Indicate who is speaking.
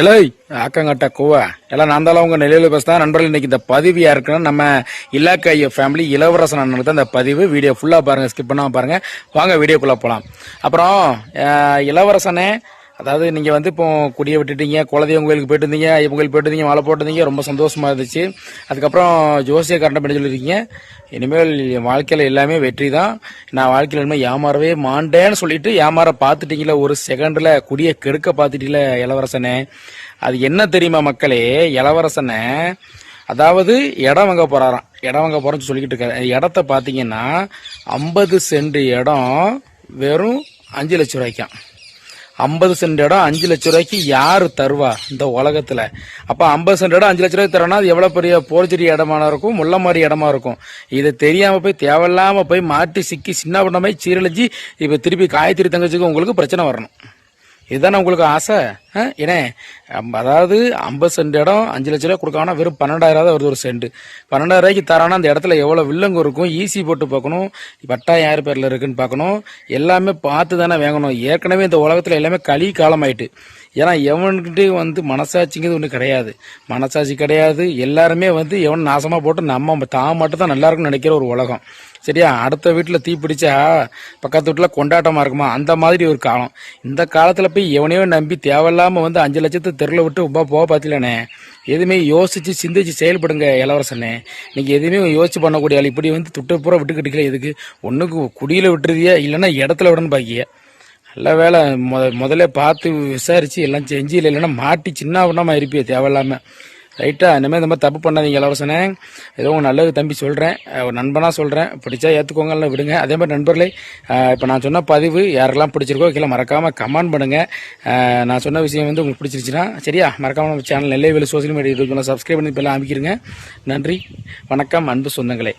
Speaker 1: எலை ஆக்கங்கட்ட கூவா. எல்லாம் நான் தான் உங்கள் நிலையில் பேசுதான் நண்பர்கள் இன்னைக்கு இந்த பதிவு யாருக்குன்னா நம்ம இலாக்கா ஃபேமிலி இளவரசன் அண்ணனுக்கு தான் இந்த பதிவு. வீடியோ ஃபுல்லாக பாருங்கள் ஸ்கிப் பண்ணாமல் பாருங்கள் வாங்க வீடியோக்குள்ளே போகலாம் அப்புறம் இளவரசனே அதாவது நீங்க வந்து இப்போ குடியை விட்டுட்டீங்க குலதெய்வம் கோயிலுக்கு போயிட்டு இருந்தீங்க ஐயப்பன் கோயில் போயிட்டு இருந்தீங்க மாலை போட்டிருந்தீங்க ரொம்ப சந்தோஷமா இருந்துச்சு. அதுக்கப்புறம் ஜோசிய கரண்ட் பண்ணி சொல்லியிருக்கீங்க இனிமேல் என் வாழ்க்கையில எல்லாமே வெற்றி தான். நான் வாழ்க்கையில இனிமேல் ஏமாறவே மாண்டேன்னு சொல்லிட்டு ஏமாற பார்த்துட்டீங்களே ஒரு செகண்ட்ல குடியை கெடுக்க பார்த்துட்டீங்களே இளவரசனே. அது என்ன தெரியுமா மக்களே? இளவரசனை அதாவது இடம் வாங்க போறாராம். இடம் வாங்க போறேன்னு சொல்லிக்கிட்டு இருக்காரு. இடத்த பாத்தீங்கன்னா ஐம்பது சென்ட் இடம் வெறும் அஞ்சு லட்சம் ரூபாய்க்காம். ஐம்பது சென்ட் இடம் அஞ்சு லட்ச ரூபாய்க்கு யாரு தருவா இந்த உலகத்துல? அப்ப ஐம்பது சென்ட் இடம் அஞ்சு லட்ச ரூபாய்க்கு தரனா அது எவ்வளவு பெரிய போர்ஜரி இடமா இருக்கும் முள்ள மாதிரி இடமா இருக்கும்? இதை தெரியாம போய் தேவையில்லாம போய் மாட்டி சிக்கி சின்ன பண்ண மாதிரி சீரழிஞ்சு இப்ப திருப்பி காயத்திரி தங்கச்சிக்கு உங்களுக்கு பிரச்சனை வரணும். இதுதானே உங்களுக்கு ஆசை? ஆ? ஏனே அதாவது ஐம்பது சென்ட் இடம் அஞ்சு லட்ச ரூபா கொடுக்காங்கன்னா வெறும் பன்னெண்டாயிரம் தான் வருது ஒரு சென்ட். பன்னெண்டாயிரம் ரூபாய்க்கு தரானா அந்த இடத்துல எவ்வளோ வில்லங்கு இருக்கும் ஈஸி போட்டு பார்க்கணும் பட்டா யார் பேரில் இருக்குன்னு பார்க்கணும் எல்லாமே பார்த்து தானே வாங்கணும். ஏற்கனவே இந்த உலகத்தில் எல்லாமே களி காலம் ஆயிட்டு ஏன்னா எவன்கிட்ட வந்து மனசாட்சிங்கிறது ஒன்று கிடையாது. மனசாட்சி கிடையாது. எல்லாருமே வந்து எவன் நாசமாக போட்டு நம்ம தான் மட்டும் தான் நல்லா இருக்கும்னு நினைக்கிற ஒரு உலகம். சரியா? அடுத்த வீட்டில் தீ பிடிச்சா பக்கத்து வீட்டில் கொண்டாட்டமாக இருக்குமா? அந்த மாதிரி ஒரு காலம். இந்த காலத்தில் போய் எவனையோ நம்பி தேவையில்லாமல் வந்து அஞ்சு லட்சத்து தெருவில் விட்டு ரொம்ப போக பார்த்திலனே எதுவுமே யோசித்து சிந்திச்சு செயல்படுங்க இளவரசனே. நீங்கள் எதுவுமே யோசிச்சு பண்ணக்கூடிய ஆள். இப்படி வந்து துட்டு பூரா விட்டுக்கிட்டீங்களே எதுக்கு? ஒன்றுக்கு குடியில் விட்டுருதியா? இல்லைன்னா இடத்துல விடன்னு பாக்கிய. நல்ல வேலை முத முதல்ல பார்த்து விசாரித்து எல்லாம் செஞ்சு இல்லை இல்லைன்னா மாட்டி சின்ன பண்ணாம இருப்பியே தேவையில்லாமல் ரைட்டா இனிமேல் இந்த மாதிரி தப்பு பண்ணாதீங்க இளவரசனே. ஏதோ உங்க நல்லது தம்பி சொல்கிறேன் ஒரு நண்பனாக சொல்கிறேன் பிடிச்சா ஏத்துக்கோங்க இல்லை விடுங்க. அதே மாதிரி நண்பர்களே இப்போ நான் சொன்ன பதிவு யாரெல்லாம் பிடிச்சிருக்கோ கீழே மறக்காமல் கமெண்ட் பண்ணுங்கள் நான் சொன்ன விஷயம் வந்து உங்களுக்கு பிடிச்சிருச்சுன்னா சரியா? மறக்காமல் நம்ம சேனல் நெல்லை வெளி சோசியல் மீடியா சப்ஸ்கிரைப் பண்ணி இப்பெல்லாம் அமைக்கிறங்க நன்றி. வணக்கம். அன்பு சொந்தங்களே.